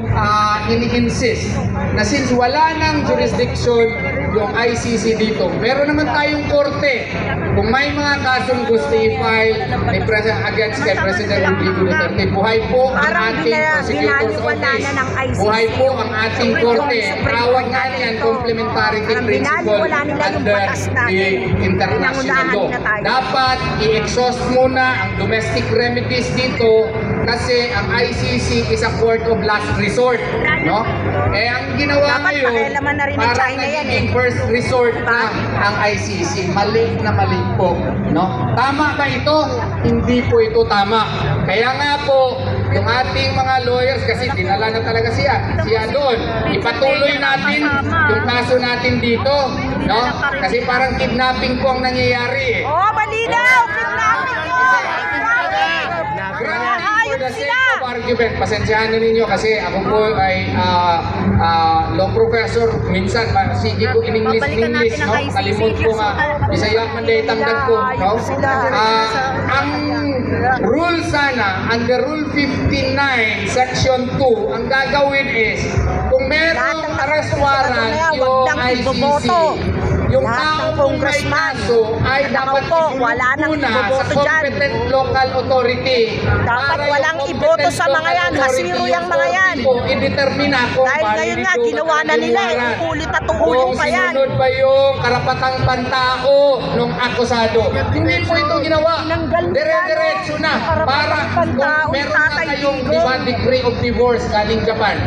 uh, ini-insist na since wala nang jurisdiction yung ICC dito, meron naman tayong korte. Kung may mga kasong gusto i-file ni President against kay President Rodrigo Duterte, buhay po ang ating prosecutor's office. ng. Buhay po ang ating korte. Tawag nga niyan complementarity principle under the international law. Dapat i-exhaust muna ang domestic remedies dito kasi ang ICC is a court of last resort, no? Eh ang ginawa Dapat ngayon, pakialaman na rin ng parang China yan, nagiging eh. first resort Diba? na ang ICC. Mali na mali po, no? Tama ba ito? Hindi po ito tama. Kaya nga po, yung ating mga lawyers, kasi dinala na talaga siya, siya doon. Ipatuloy natin yung kaso natin dito, no? Kasi parang kidnapping po ang nangyayari eh. Oh, malinaw! Kidnapping yun! Granted, for the Ayun sake sila! argument, pasensyahan na ninyo kasi ako po ay ah, ah, law professor. Minsan, sige ko in English, in Babalikan English, natin ang no? ICC. Kalimut ko nga. Bisaya man day tangdag ko, no? Sila. Ah, ang rule sana, under Rule 59, Section 2, ang gagawin is, kung merong ng arrest warrant yung ICC, iboboto. yung tao ng kung may kaso ay dapat idulog wala nang muna sa iboboto dyan. competent local authority. Dapat walang competent iboto sa mga yan. Hasiro yung mga yan. po, i-determine kung Dahil ngayon nga, ginawa na nila eh. warrant. Ulit at ulit Kung pa yan. sinunod ba yung karapatang pantao nung akusado. Hindi po ito ginawa. Dire-diretso? Na. Para kung meron na kayong Digong. di ba, decree of divorce galing Japan.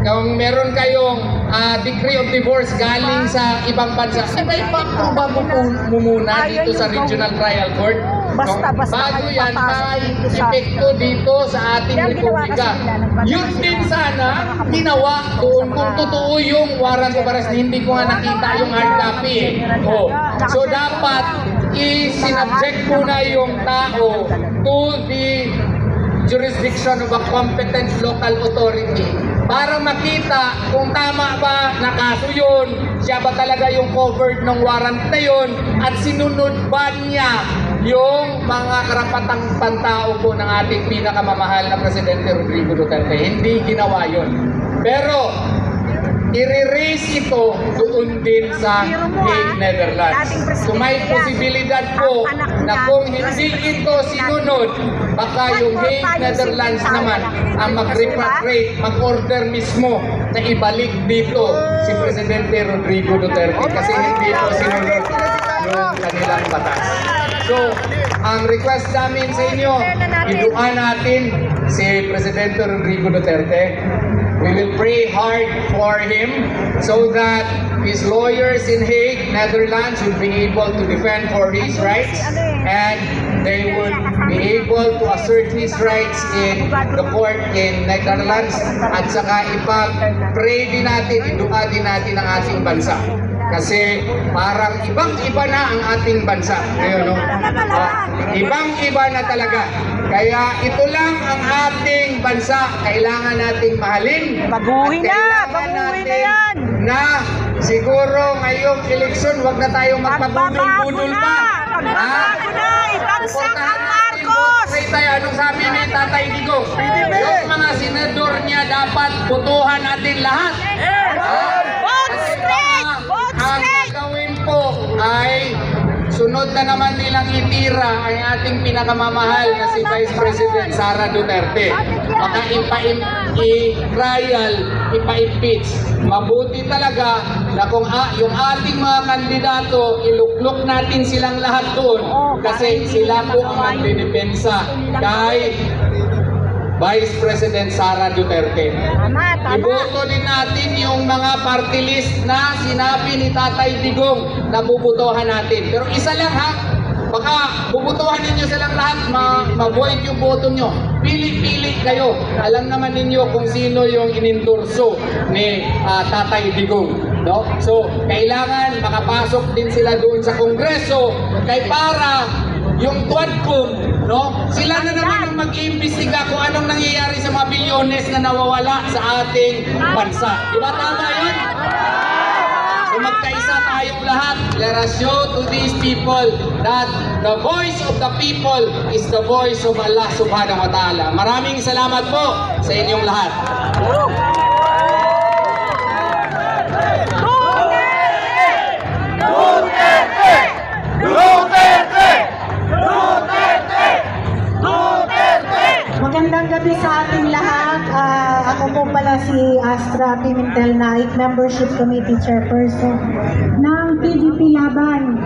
Kung meron kayong ah, decree of divorce galing sa ibang bansa, di ba ipaproba mo mo muna dito sa regional trial court? Basta- basta Bago kayo yan, papasok may dito sa- epekto dito sa ating Yan, ginawa republika. nila. Yun din sana ginawa doon kung totoo yung warrant of arrest. Hindi ko nga nakita yung hard copy eh. Oh. So dapat isinabject muna yung tao to the jurisdiction of a competent local authority para makita kung tama ba na kaso yun, siya ba talaga yung covered ng warrant na yun at sinunod ba niya yung mga karapatang pantao po ng ating pinakamamahal na Presidente Rodrigo Duterte. Hindi ginawa yun. Pero, i-raise ito doon din sa Hague. Netherlands. So may posibilidad po na kung hindi ito sinunod, baka yung Hague, Netherlands naman ang mag-repatriate, mag-order mismo na ibalik dito si Presidente Rodrigo Duterte kasi hindi ito sinunod yung kanilang batas. So, ang request namin sa inyo, iduan natin si Presidente Rodrigo Duterte. We will pray hard for him so that his lawyers in Hague, Netherlands will be able to defend for his rights and they would be able to assert his rights in the court in Netherlands at saka ipag-pray din natin, idua din natin ang ating bansa. Kasi parang ibang-iba na ang ating bansa. Ngayon, no? Ah, ibang-iba na talaga. Kaya ito lang ang ating bansa. Kailangan nating mahalin. Baguhin na! Baguhin na yan! Na siguro ngayong eleksyon, wag na tayong na! pa. Magbabago na! Ibagsak Suportahan ang Marcos! Pray tayo. Anong sabi ni Tatay Digo? Yung mga senador niya dapat putuhan natin lahat. Vote Kasi straight! baka Vote Ang straight! gagawin po ay sunod na naman nilang itira ang ating pinakamamahal na si Vice President Sara Duterte. Baka ipa- i-trial, ipa-impeach. Mabuti talaga na kung ah, yung ating mga kandidato, iluklok natin silang lahat doon kasi sila po ang magdidepensa kay Vice President Sara Duterte. Tama, tama. Iboto din natin yung mga party list na sinabi ni Tatay Digong na bubutohan natin. Pero isa lang ha, baka bubutohan ninyo silang lahat, ma ma-void yung boto nyo. Pili-pili kayo. Alam naman ninyo kung sino yung inendorso ni ah, Tatay Digong. No? So, kailangan makapasok din sila doon sa Kongreso kay para yung Quadcom, no? Sila na naman ang mag-iimbestiga kung anong nangyayari sa mga bilyones na nawawala sa ating bansa. Di ba tama yun? So magkaisa tayong lahat. Let us show to these people that the voice of the people is the voice of Allah subhanahu wa ta'ala. Maraming salamat po sa inyong lahat. Magandang gabi sa ating lahat. Ah, ako po pala si Astra Pimentel Naik, Membership Committee Chairperson ng PDP Laban.